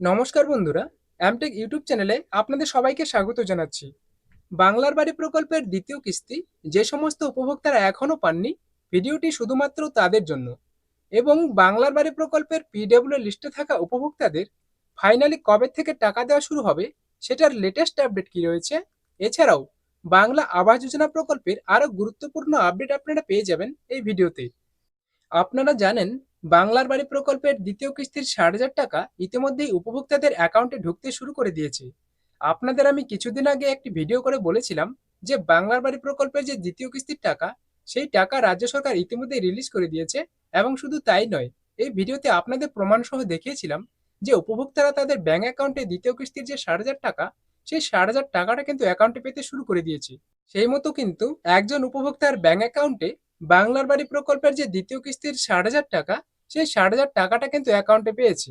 নমস্কার বন্ধুরা Amtech YouTube চ্যানেলে আপনাদের সবাইকে স্বাগত জানাচ্ছি। বাংলার বাড়ি প্রকল্পের দ্বিতীয় কিস্তি যে সমস্ত উপভোক্তারা এখনও পাননি, ভিডিওটি শুধুমাত্র তাদের জন্য। এবং বাংলার বাড়ি প্রকল্পের পিডব্লিউ লিস্টে থাকা উপভোক্তাদের ফাইনালি কবে থেকে টাকা দেওয়া শুরু হবে, সেটার লেটেস্ট আপডেট কি রয়েছে, এছাড়াও বাংলা আবাস যোজনা প্রকল্পের আরও গুরুত্বপূর্ণ আপডেট আপনারা পেয়ে যাবেন এই ভিডিওতে। আপনারা জানেন বাংলার বাড়ি প্রকল্পের দ্বিতীয় কিস্তির ষাট হাজার টাকা ইতিমধ্যেই উপভোক্তাদের অ্যাকাউন্টে ঢুকতে শুরু করে দিয়েছে। আপনাদের আমি কিছুদিন আগে একটি ভিডিও করে বলেছিলাম যে বাংলার বাড়ি প্রকল্পের যে দ্বিতীয় কিস্তির টাকা, সেই টাকা রাজ্য সরকার ইতিমধ্যে রিলিজ করে দিয়েছে এবং শুধু তাই নয়, এই ভিডিওতে আপনাদের প্রমাণ সহ দেখিয়েছিলাম যে উপভোক্তারা তাদের ব্যাংক অ্যাকাউন্টে দ্বিতীয় কিস্তির যে ষাট হাজার টাকা, সেই ষাট হাজার টাকাটা কিন্তু অ্যাকাউন্টে পেতে শুরু করে দিয়েছে। সেই মতো কিন্তু একজন উপভোক্তার ব্যাংক অ্যাকাউন্টে বাংলার বাড়ি প্রকল্পের যে দ্বিতীয় কিস্তির ষাট হাজার টাকা, সেই ষাট হাজার টাকাটা কিন্তু অ্যাকাউন্টে পেয়েছি।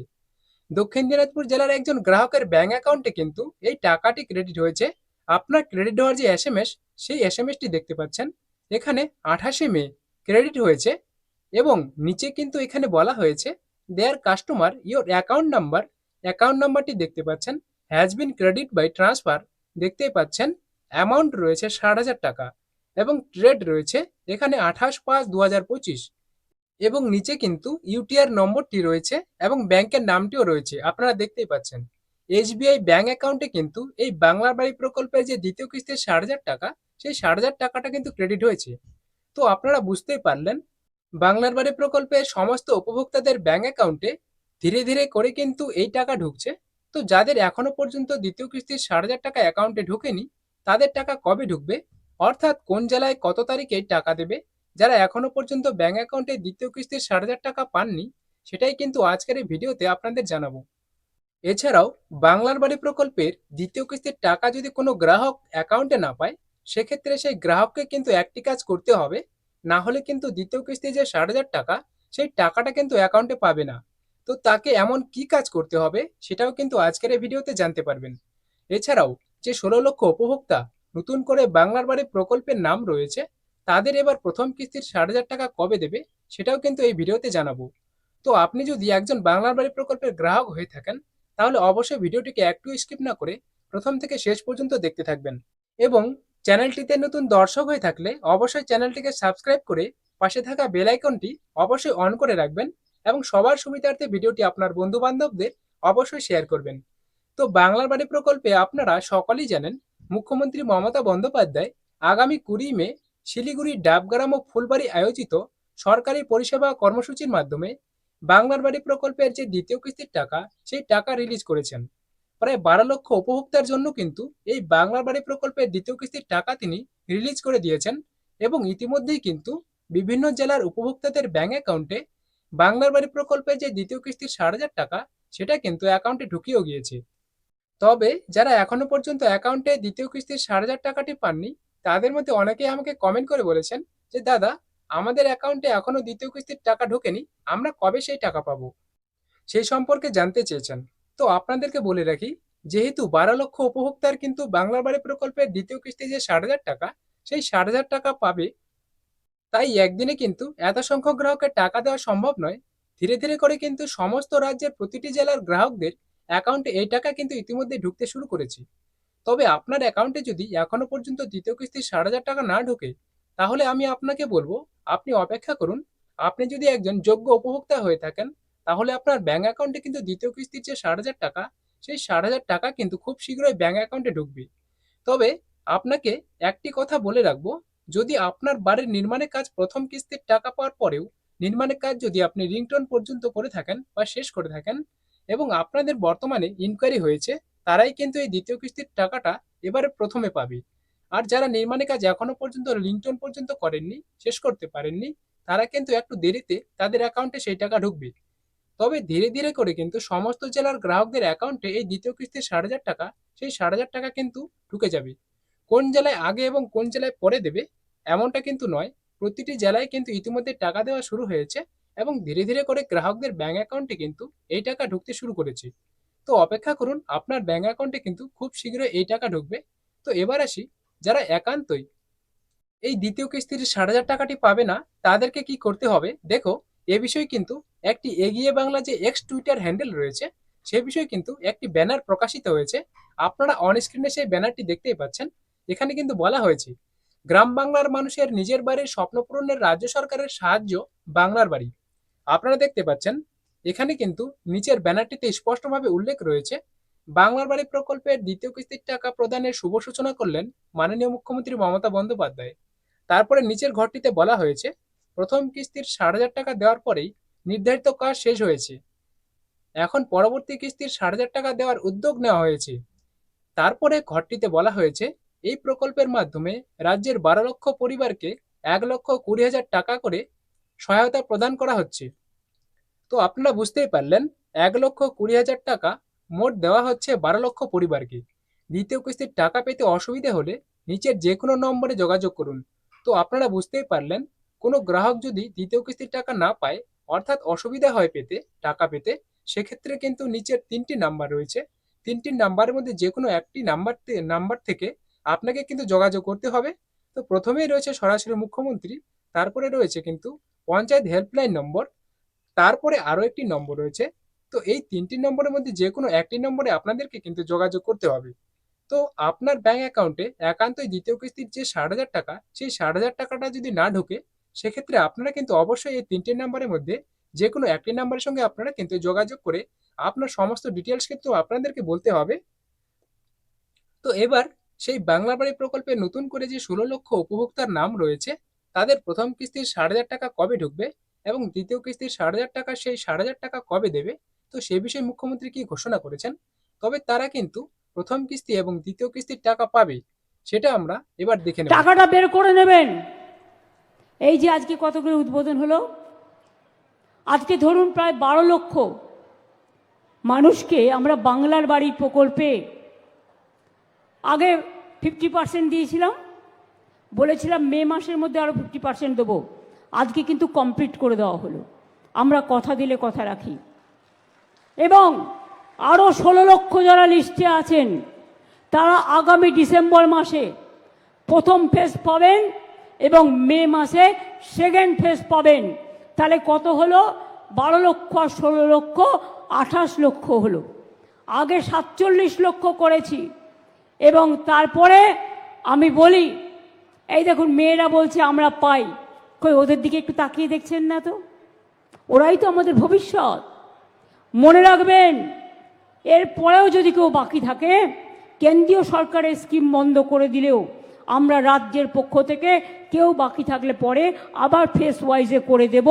দক্ষিণ দিনাজপুর জেলার একজন গ্রাহকের ব্যাংক অ্যাকাউন্টে কিন্তু এই টাকাটি ক্রেডিট হয়েছে। আপনার ক্রেডিট হওয়ার যে এস এম এস সেই এস এম এসটি দেখতে পাচ্ছেন। এখানে আঠাশে মে ক্রেডিট হয়েছে এবং নিচে কিন্তু এখানে বলা হয়েছে there customer your account number account নাম্বারটি দেখতে পাচ্ছেন। Has been credit by transfer দেখতেই পাচ্ছেন। অ্যামাউন্ট রয়েছে ষাট হাজার টাকা। এবং ট্রেড রয়েছে, এখানে আঠাশ পাঁচ দু এবং নিচে কিন্তু ইউটিআর নম্বরটি রয়েছে এবং ব্যাংকের নামটিও রয়েছে, আপনারা দেখতেই পাচ্ছেন। এসবিআই ব্যাংক অ্যাকাউন্টে কিন্তু এই বাংলার বাড়ি প্রকল্পের যে দ্বিতীয় কিস্তির ষাট হাজার টাকা, সেই ষাট হাজার টাকাটা কিন্তু ক্রেডিট হয়েছে। তো আপনারা বুঝতেই পারলেন, বাংলার বাড়ি প্রকল্পের সমস্ত উপভোক্তাদের ব্যাংক অ্যাকাউন্টে ধীরে ধীরে করে কিন্তু এই টাকা ঢুকছে। তো যাদের এখনও পর্যন্ত দ্বিতীয় কিস্তির ষাট হাজার টাকা অ্যাকাউন্টে ঢোকেনি, তাদের টাকা কবে ঢুকবে? অর্থাৎ কোন জেলায় কত তারিখে টাকা দেবে? যারা এখনও পর্যন্ত ব্যাংক অ্যাকাউন্টে দ্বিতীয় কিস্তির ষাট হাজার টাকা পাননি, সেটাই কিন্তু আজকের এই ভিডিওতে আপনাদের জানাব। এছাড়াও বাংলার বাড়ি প্রকল্পের দ্বিতীয় কিস্তির টাকা যদি কোনো গ্রাহক অ্যাকাউন্টে না পায়, সেক্ষেত্রে সেই গ্রাহককে কিন্তু একটি কাজ করতে হবে। না হলে কিন্তু দ্বিতীয় কিস্তি যে ষাট হাজার টাকা, সেই টাকাটা কিন্তু অ্যাকাউন্টে পাবে না। তো তাকে এমন কি কাজ করতে হবে, সেটাও কিন্তু আজকের এই ভিডিওতে জানতে পারবেন। এছাড়াও যে ষোলো লক্ষ উপভোক্তা নতুন করে বাংলার বাড়ি প্রকল্পের নাম রয়েছে, তাদের এবার প্রথম কিস্তির ষাট হাজার টাকা কবে দেবে সেটাও কিন্তু এই ভিডিওতে জানাব। তো আপনি যদি একজন বাংলার বাড়ি প্রকল্পের গ্রাহক হয়ে থাকেন, তাহলে অবশ্যই ভিডিওটিকে একটু স্কিপ না করে প্রথম থেকে শেষ পর্যন্ত দেখতে থাকবেন। এবং চ্যানেলটিতে নতুন দর্শক হয়ে থাকলে অবশ্যই চ্যানেলটিকে সাবস্ক্রাইব করে পাশে থাকা বেল আইকনটি অবশ্যই অন করে রাখবেন এবং সবার সুবিধার্থে ভিডিওটি আপনার বন্ধু বান্ধবদের অবশ্যই শেয়ার করবেন। তো বাংলার বাড়ি প্রকল্পে আপনারা সকলেই জানেন মুখ্যমন্ত্রী মমতা বন্দ্যোপাধ্যায় আগামী কুড়ি মে শিলিগুড়ি ডাবগ্রাম ও ফুলবাড়ি আয়োজিত সরকারি পরিষেবা কর্মসূচির মাধ্যমে বাংলার বাড়ি প্রকল্পের যে দ্বিতীয় কিস্তির টাকা, সেই টাকা রিলিজ করেছেন। প্রায় বারো লক্ষ উপভোক্তার জন্য কিন্তু এই বাংলার বাড়ি প্রকল্পের দ্বিতীয় কিস্তির টাকা তিনি রিলিজ করে দিয়েছেন এবং ইতিমধ্যেই কিন্তু বিভিন্ন জেলার উপভোক্তাদের ব্যাংক অ্যাকাউন্টে বাংলার বাড়ি প্রকল্পের যে দ্বিতীয় কিস্তির ষাট হাজার টাকা, সেটা কিন্তু অ্যাকাউন্টে ঢুকিয়েও গিয়েছে। তবে যারা এখনও পর্যন্ত অ্যাকাউন্টে দ্বিতীয় কিস্তির ষাট হাজার টাকাটি পাননি, তাদের মধ্যে অনেকেই আমাকে কমেন্ট করে বলেছেন যে, দাদা, আমাদের অ্যাকাউন্টে এখনও দ্বিতীয় কিস্তির টাকা ঢোকেনি, আমরা কবে সেই টাকা পাবো? সেই সম্পর্কে জানতে চেয়েছেন। তো আপনাদেরকে বলে রাখি, যেহেতু বারো লক্ষ উপভোক্তার কিন্তু বাংলার বাড়ি প্রকল্পের দ্বিতীয় কিস্তি যে ষাট হাজার টাকা, সেই ষাট হাজার টাকা পাবে, তাই একদিনে কিন্তু এত সংখ্যক গ্রাহকের টাকা দেওয়া সম্ভব নয়। ধীরে ধীরে করে কিন্তু সমস্ত রাজ্যের প্রতিটি জেলার গ্রাহকদের অ্যাকাউন্টে এই টাকা কিন্তু ইতিমধ্যে ঢুকতে শুরু করেছে। তবে আপনার অ্যাকাউন্টে যদি এখনও পর্যন্ত দ্বিতীয় কিস্তির ষাট হাজার টাকা না ঢোকে, তাহলে আমি আপনাকে বলব, আপনি অপেক্ষা করুন। আপনি যদি একজন যোগ্য উপভোক্তা হয়ে থাকেন, তাহলে আপনার ব্যাংক অ্যাকাউন্টে কিন্তু দ্বিতীয় কিস্তির যে ষাট হাজার টাকা, সেই ষাট হাজার টাকা কিন্তু খুব শীঘ্রই ব্যাংক অ্যাকাউন্টে ঢুকবে। তবে আপনাকে একটি কথা বলে রাখব, যদি আপনার বাড়ির নির্মাণের কাজ প্রথম কিস্তির টাকা পাওয়ার পরেও, নির্মাণের কাজ যদি আপনি রিংটোন পর্যন্ত করে থাকেন বা শেষ করে থাকেন এবং আপনাদের বর্তমানে ইনকোয়ারি হয়েছে, তারাই কিন্তু এই দ্বিতীয় কিস্তির টাকাটা এবারে প্রথমে পাবে। আর যারা নির্মাণের কাজ এখনও পর্যন্ত লিঙ্কটন পর্যন্ত করেননি, শেষ করতে পারেননি, তারা কিন্তু একটু দেরিতে তাদের অ্যাকাউন্টে সেই টাকা ঢুকবে। তবে ধীরে ধীরে করে কিন্তু সমস্ত জেলার গ্রাহকদের অ্যাকাউন্টে এই দ্বিতীয় কিস্তির ষাট হাজার টাকা, সেই ষাট হাজার টাকা কিন্তু ঢুকে যাবে। কোন জেলায় আগে এবং কোন জেলায় পরে দেবে, এমনটা কিন্তু নয়। প্রতিটি জেলায় কিন্তু ইতিমধ্যে টাকা দেওয়া শুরু হয়েছে। এবং ধীরে ধীরে করে গ্রাহকদের ব্যাংক অ্যাকাউন্টে কিন্তু এই টাকা ঢুকতে শুরু করেছে। তো অপেক্ষা করুন, আপনার ব্যাংক অ্যাকাউন্টে কিন্তু খুব শীঘ্রই এই টাকা ঢুকবে। তো এবার আসি, যারা একান্তই এই দ্বিতীয় কিস্তির ষাট হাজার টাকাটি পাবে না, তাদেরকে কি করতে হবে? দেখো, এ বিষয়ে কিন্তু একটি এগিয়ে বাংলা যে এক্স টুইটার হ্যান্ডেল রয়েছে, সে বিষয়ে কিন্তু একটি ব্যানার প্রকাশিত হয়েছে। আপনারা অন স্ক্রিনে সেই ব্যানারটি দেখতেই পাচ্ছেন। এখানে কিন্তু বলা হয়েছে, গ্রাম বাংলার মানুষের নিজের বাড়ির স্বপ্ন পূরণের রাজ্য সরকারের সাহায্য বাংলার বাড়ি। আপনারা দেখতে পাচ্ছেন, এখানে কিন্তু নিচের ব্যানারটিতে স্পষ্টভাবে উল্লেখ রয়েছে, বাংলার বাড়ি প্রকল্পের দ্বিতীয় কিস্তির টাকা প্রদানের শুভ সূচনা করলেন মাননীয় মুখ্যমন্ত্রী মমতা বন্দ্যোপাধ্যায়। তারপরে নিচের ঘরটিতে বলা হয়েছে, প্রথম কিস্তির ষাট হাজার টাকা দেওয়ার পরেই নির্ধারিত কাজ শেষ হয়েছে। এখন পরবর্তী কিস্তির ষাট হাজার টাকা দেওয়ার উদ্যোগ নেওয়া হয়েছে। তারপরে ঘরটিতে বলা হয়েছে, এই প্রকল্পের মাধ্যমে রাজ্যের বারো লক্ষ পরিবারকে এক লক্ষ কুড়ি হাজার টাকা করে সহায়তা প্রদান করা হচ্ছে। তো আপনারা বুঝতেই পারলেন, এক লক্ষ কুড়ি হাজার টাকা মোট দেওয়া হচ্ছে বারো লক্ষ পরিবারকে। দ্বিতীয় কিস্তির টাকা পেতে অসুবিধা হলে নিচের যে কোনো নম্বরে যোগাযোগ করুন। তো আপনারা বুঝতেই পারলেন, কোনো গ্রাহক যদি দ্বিতীয় কিস্তির টাকা না পায়, অর্থাৎ অসুবিধা হয় পেতে, টাকা পেতে, সেক্ষেত্রে কিন্তু নিচের তিনটি নাম্বার রয়েছে। তিনটি নাম্বারের মধ্যে যে কোনো একটি নাম্বার নাম্বার থেকে আপনাকে কিন্তু যোগাযোগ করতে হবে। তো প্রথমেই রয়েছে সরাসরি মুখ্যমন্ত্রী, তারপরে রয়েছে কিন্তু পঞ্চায়েত হেল্পলাইন নম্বর তারপরে আরও একটি নম্বর রয়েছে। তো এই তিনটি নম্বরের মধ্যে যে কোনো একটি নম্বরে আপনাদেরকে কিন্তু যোগাযোগ করতে হবে। তো আপনার ব্যাঙ্ক অ্যাকাউন্টে একান্তই দ্বিতীয় কিস্তির যে ষাট হাজার টাকা, সেই ষাট হাজার টাকাটা যদি না ঢোকে, সেক্ষেত্রে আপনারা কিন্তু অবশ্যই এই তিনটি নাম্বারের মধ্যে যে কোনো একটি নাম্বারের সঙ্গে আপনারা কিন্তু যোগাযোগ করে আপনার সমস্ত ডিটেলস কিন্তু আপনাদেরকে বলতে হবে। তো এবার সেই বাংলা বাড়ি প্রকল্পে নতুন করে যে ষোলো লক্ষ উপভোক্তার নাম রয়েছে তাদের প্রথম কিস্তির ষাট হাজার টাকা কবে ঢুকবে এবং দ্বিতীয় কিস্তির ষাট হাজার টাকা, সেই ষাট হাজার টাকা কবে দেবে? তো সে বিষয়ে মুখ্যমন্ত্রী কি ঘোষণা করেছেন? তবে তারা কিন্তু প্রথম কিস্তি এবং দ্বিতীয় কিস্তির টাকা পাবে, সেটা আমরা এবার দেখে নেব। টাকাটা বের করে নেবেন। এই যে আজকে কতগুলো উদ্বোধন হলো? আজকে ধরুন প্রায় বারো লক্ষ মানুষকে আমরা বাংলার বাড়ি প্রকল্পে আগে ফিফটি পার্সেন্ট দিয়েছিলাম। বলেছিলাম মে মাসের মধ্যে আরও ফিফটি পার্সেন্ট দেবো। আজকে কিন্তু কমপ্লিট করে দেওয়া হলো। আমরা কথা দিলে কথা রাখি। এবং আরও ষোলো লক্ষ যারা লিস্টে আছেন, তারা আগামী ডিসেম্বর মাসে প্রথম ফেজ পাবেন এবং মে মাসে সেকেন্ড ফেজ পাবেন। তাহলে কত হলো? বারো লক্ষ আর ষোলো লক্ষ, আঠাশ লক্ষ হলো। আগে সাতচল্লিশ লক্ষ করেছি। এবং তারপরে আমি বলি এই দেখুন, মেয়েরা বলছে, আমরা পাই। কই, ওদের দিকে একটু তাকিয়ে দেখছেন না তো? ওরাই তো আমাদের ভবিষ্যৎ। মনে রাখবেন এরপরেও যদি কেউ বাকি থাকে, কেন্দ্রীয় সরকারের স্কিম বন্ধ করে দিলেও আমরা রাজ্যের পক্ষ থেকে কেউ বাকি থাকলে পরে আবার ফেস ওয়াইজে করে দেব।